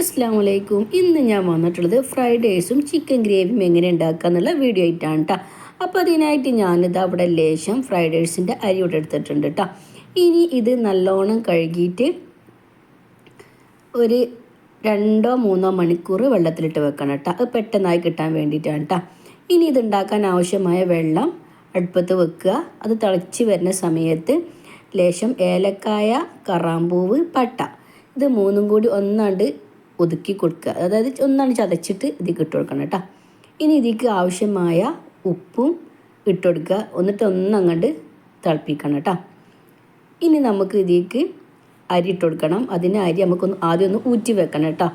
അസ്സാം വലൈക്കും ഇന്ന് ഞാൻ വന്നിട്ടുള്ളത് ഫ്രൈഡ് റൈസും ചിക്കൻ ഗ്രേവിയും എങ്ങനെ ഉണ്ടാക്കുക എന്നുള്ള വീഡിയോ ആയിട്ടാണ് കേട്ടോ അപ്പോൾ അതിനായിട്ട് ഞാനിത് അവിടെ ലേശം ഫ്രൈഡ് റൈസിന്റെ അരി ഇവിടെ എടുത്തിട്ടുണ്ട് കേട്ടോ ഇനി ഇത് നല്ലോണം കഴുകിയിട്ട് ഒരു രണ്ടോ മൂന്നോ മണിക്കൂർ വെള്ളത്തിലിട്ട് വെക്കണം കേട്ടോ അത് പെട്ടെന്നായി കിട്ടാൻ വേണ്ടിയിട്ടാണ് കേട്ടോ ഇനി ഇത് ഉണ്ടാക്കാൻ ആവശ്യമായ വെള്ളം അടുപ്പത്ത് വെക്കുക. അത് തിളച്ച് വരുന്ന സമയത്ത് ലേശം ഏലക്കായ കറാമ്പൂവ് പട്ട. ഇത് മൂന്നും കൂടി ഒന്നാണ്ട് ഒതുക്കി കൊടുക്കുക. അതായത് ഒന്നാണ് ചതച്ചിട്ട് ഇതിലേക്ക് ഇട്ട് കൊടുക്കണം കേട്ടോ. ഇനി ഇതിലേക്ക് ആവശ്യമായ ഉപ്പും ഇട്ട് കൊടുക്കുക. എന്നിട്ട് ഒന്നങ്ങണ്ട് തിളപ്പിക്കണം കേട്ടോ. ഇനി നമുക്ക് ഇതിലേക്ക് അരി ഇട്ട് കൊടുക്കണം. അതിന് അരി നമുക്കൊന്ന് ആദ്യം ഒന്ന് ഊറ്റി വെക്കണം കേട്ടോ.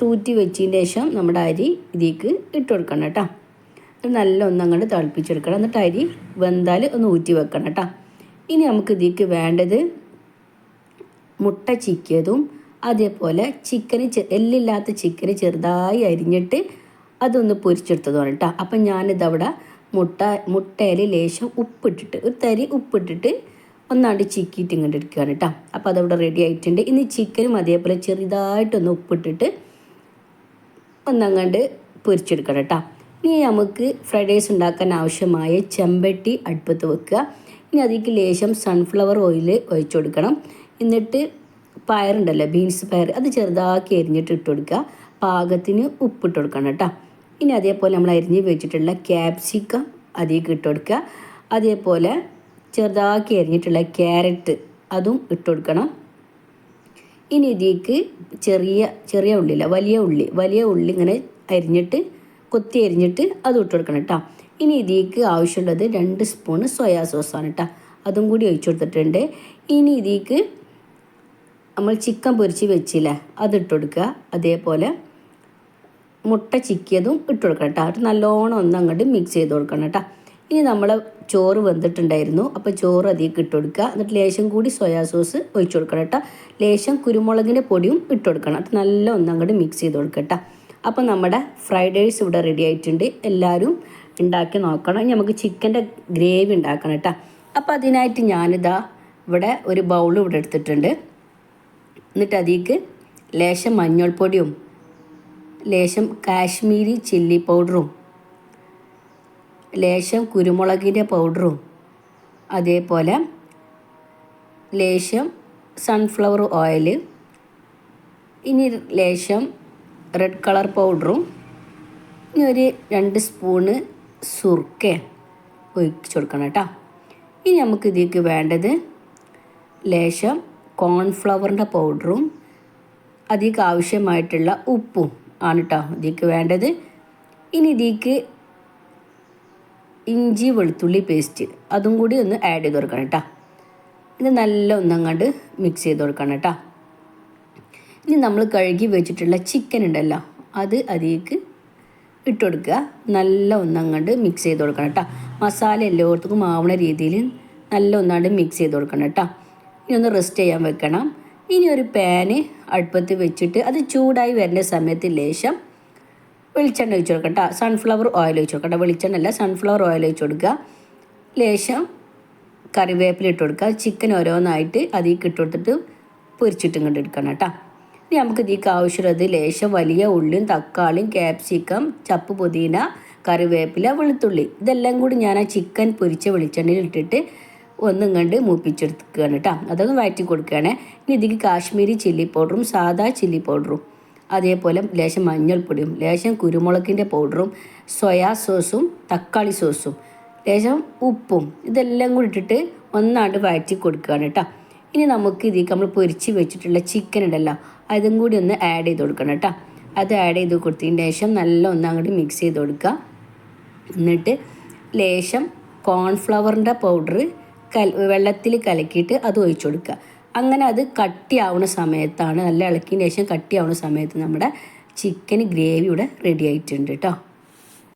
തൂറ്റി വെച്ചതിന് ശേഷം നമ്മുടെ അരി ഇതിലേക്ക് ഇട്ട് കൊടുക്കണം കേട്ടോ. നല്ല ഒന്നങ്ങണ്ട് തിളപ്പിച്ചെടുക്കണം എന്നിട്ട് അരി വെന്താൽ ഒന്ന് ഊറ്റി വെക്കണം കേട്ടോ. ഇനി നമുക്ക് ഇതിലേക്ക് വേണ്ടത് മുട്ട ചിക്കിയതും അതേപോലെ ചിക്കന് എല്ലില്ലാത്ത ചിക്കന് ചെറുതായി അരിഞ്ഞിട്ട് അതൊന്ന് പൊരിച്ചെടുത്തതാണ് കേട്ടോ. അപ്പം ഞാനിതവിടെ മുട്ട മുട്ടയിൽ ലേശം ഉപ്പിട്ടിട്ട് ഒരു തരി ഉപ്പിട്ടിട്ട് ഒന്നാണ്ട് ചിക്കിയിട്ട് ഇങ്ങോട്ട് എടുക്കുകയാണ് കേട്ടോ. അപ്പോൾ അതവിടെ റെഡി ആയിട്ടുണ്ട്. ഇനി ചിക്കനും അതേപോലെ ചെറുതായിട്ടൊന്ന് ഉപ്പിട്ടിട്ട് ഒന്നങ്ങാണ്ട് പൊരിച്ചെടുക്കണം കേട്ടോ. ഇനി നമുക്ക് ഫ്രൈഡ് റൈസ് ഉണ്ടാക്കാൻ ആവശ്യമായ ചെമ്പട്ടി അടുപ്പത്ത് വെക്കുക. ഇനി അതിലേക്ക് ലേശം സൺഫ്ലവർ ഓയിൽ ഒഴിച്ചു കൊടുക്കണം. എന്നിട്ട് പയറുണ്ടല്ലോ ബീൻസ് പയർ അത് ചെറുതാക്കി അരിഞ്ഞിട്ട് ഇട്ട് കൊടുക്കുക. പാകത്തിന് ഉപ്പിട്ട് കൊടുക്കണം കേട്ടോ. ഇനി അതേപോലെ നമ്മൾ അരിഞ്ഞ് വെച്ചിട്ടുള്ള ക്യാപ്സിക്കം അതിലേക്ക് ഇട്ട് കൊടുക്കുക. അതേപോലെ ചെറുതാക്കി അരിഞ്ഞിട്ടുള്ള ക്യാരറ്റ് അതും ഇട്ട് കൊടുക്കണം. ഇനി ഇതിലേക്ക് ചെറിയ ചെറിയ ഉള്ളില്ല വലിയ ഉള്ളി വലിയ ഉള്ളി ഇങ്ങനെ അരിഞ്ഞിട്ട് കൊത്തി അരിഞ്ഞിട്ട് അത് ഇട്ട് കൊടുക്കണം കേട്ടോ. ഇനി ഇതിലേക്ക് ആവശ്യമുള്ളത് രണ്ട് സ്പൂണ് സോയാ സോസാണ് കേട്ടോ. അതും കൂടി ഒഴിച്ചു കൊടുത്തിട്ടുണ്ട്. ഇനി ഇതിലേക്ക് നമ്മൾ ചിക്കൻ പൊരിച്ച് വെച്ചില്ലേ അതിട്ട് കൊടുക്കുക. അതേപോലെ മുട്ട ചിക്കിയതും ഇട്ട് കൊടുക്കണം കേട്ടോ. അത് നല്ലോണം ഒന്ന് അങ്ങോട്ട് മിക്സ് ചെയ്ത് കൊടുക്കണം കേട്ടോ. ഇനി നമ്മൾ ചോറ് വെന്തിട്ടുണ്ടായിരുന്നു. അപ്പോൾ ചോറ് അതിലേക്ക് ഇട്ട് കൊടുക്കുക. എന്നിട്ട് ലേശം കൂടി സോയാ സോസ് ഒഴിച്ചു കൊടുക്കണം കേട്ടോ. ലേശം കുരുമുളകിന്റെ പൊടിയും ഇട്ട് കൊടുക്കണം. അത് നല്ല ഒന്ന് അങ്ങോട്ട് മിക്സ് ചെയ്ത് കൊടുക്കുക കേട്ടോ. അപ്പോൾ നമ്മുടെ ഫ്രൈഡ് റൈസ് ഇവിടെ റെഡി ആയിട്ടുണ്ട്. എല്ലാവരും ഉണ്ടാക്കി നോക്കണം. ഇനി നമുക്ക് ചിക്കന്റെ ഗ്രേവി ഉണ്ടാക്കണം കേട്ടോ. അപ്പോൾ അതിനായിട്ട് ഞാനിതാ ഇവിടെ ഒരു ബൗൾ ഇവിടെ എടുത്തിട്ടുണ്ട്. എന്നിട്ട് അതിലേക്ക് ലേശം മഞ്ഞൾപ്പൊടിയും ലേശം കാശ്മീരി ചില്ലി പൗഡറും ലേശം കുരുമുളകിന്റെ പൗഡറും അതേപോലെ ലേശം സൺഫ്ലവർ ഓയിൽ ഇനി ലേശം റെഡ് കളർ പൗഡറും ഇനി ഒരു രണ്ട് സ്പൂണ് സുർക്ക ഒഴിച്ചു കൊടുക്കണം കേട്ടോ. ഇനി നമുക്ക് ഇതിലേക്ക് വേണ്ടത് ലേശം കോൺഫ്ലവറിന്റെ പൗഡറും അധിക ആവശ്യമായിട്ടുള്ള ഉപ്പും ആണ് കേട്ടോ ഇതിക്ക് വേണ്ടത്. ഇനി ഇതിക്ക് ഇഞ്ചി വെളുത്തുള്ളി പേസ്റ്റ് അതും കൂടി ഒന്ന് ആഡ് ചെയ്ത് കൊടുക്കണം കേട്ടോ ഇത് നല്ല ഒന്നങ്ങാണ്ട് മിക്സ് ചെയ്ത് കൊടുക്കണം കേട്ടോ ഇനി നമ്മൾ കഴുകി വെച്ചിട്ടുള്ള ചിക്കൻ ഉണ്ടല്ലോ അത് അതിലേക്ക് ഇട്ട് കൊടുക്കുക. നല്ല ഒന്നങ്ങാണ്ട് മിക്സ് ചെയ്ത് കൊടുക്കണം കേട്ടോ മസാല എല്ലാവർക്കും ആവുന്ന രീതിയിൽ നല്ല ഒന്നാണ്ട് മിക്സ് ചെയ്ത് കൊടുക്കണം കേട്ടോ ഇനി ഒന്ന് റെസ്റ്റ് ചെയ്യാൻ വെക്കണം. ഇനി ഒരു പാന് അടുപ്പത്ത് വെച്ചിട്ട് അത് ചൂടായി വരുന്ന സമയത്ത് ലേശം വെളിച്ചെണ്ണ ഒഴിച്ച് കൊടുക്കട്ടോ സൺഫ്ലവർ ഓയിൽ ഒഴിച്ച് കൊടുക്കട്ടെ വെളിച്ചെണ്ണ അല്ല സൺഫ്ലവർ ഓയിൽ ഒഴിച്ച് കൊടുക്കുക. ലേശം കറിവേപ്പില ഇട്ട് കൊടുക്കുക. ചിക്കൻ ഓരോന്നായിട്ട് അതിൽ ഇട്ട് കൊടുത്തിട്ട് പൊരിച്ചിട്ടും കൊണ്ട് എടുക്കണം കേട്ടോ ഇനി നമുക്ക് ഇതിക്ക് ആവശ്യമുള്ളത് ലേശം വലിയ ഉള്ളിയും തക്കാളിയും ക്യാപ്സിക്കം ചപ്പ് പുതിന കറിവേപ്പില വെളുത്തുള്ളി. ഇതെല്ലാം കൂടി ഞാൻ ആ ചിക്കൻ പൊരിച്ച വെളിച്ചെണ്ണയിൽ ഇട്ടിട്ട് ഒന്നും കണ്ട് മൂപ്പിച്ചെടുക്കുകയാണ് കേട്ടോ. അതൊന്ന് വഴറ്റി കൊടുക്കുകയാണ്. ഇനി ഇതിലേക്ക് കാശ്മീരി ചില്ലി പൗഡറും സാദാ ചില്ലി പൗഡറും അതേപോലെ ലേശം മഞ്ഞൾപ്പൊടിയും ലേശം കുരുമുളകിന്റെ പൗഡറും സോയാ സോസും തക്കാളി സോസും ലേശം ഉപ്പും ഇതെല്ലാം കൂടി ഇട്ടിട്ട് ഒന്നാണ്ട് വഴറ്റി കൊടുക്കുകയാണ് കേട്ടോ. ഇനി നമുക്ക് ഇതിലേക്ക് നമ്മൾ പൊരിച്ച് വെച്ചിട്ടുള്ള ചിക്കൻ ഉണ്ടല്ലോ അതും കൂടി ഒന്ന് ആഡ് ചെയ്ത് കൊടുക്കണം കേട്ടോ. അത് ആഡ് ചെയ്ത് കൊടുത്തതിന് ശേഷം നല്ല ഒന്നങ്ങോട്ട് മിക്സ് ചെയ്ത് കൊടുക്കുക. എന്നിട്ട് ലേശം കോൺഫ്ലവറിന്റെ പൗഡർ കൽ വെള്ളത്തിൽ കലക്കിയിട്ട് അത് ഒഴിച്ചു കൊടുക്കുക. അങ്ങനെ അത് കട്ടിയാവുന്ന സമയത്താണ് നല്ല ഇളക്കിയതിന് ശേഷം കട്ടിയാവുന്ന സമയത്ത് നമ്മുടെ ചിക്കൻ ഗ്രേവി ഇവിടെ റെഡി ആയിട്ടുണ്ട് കേട്ടോ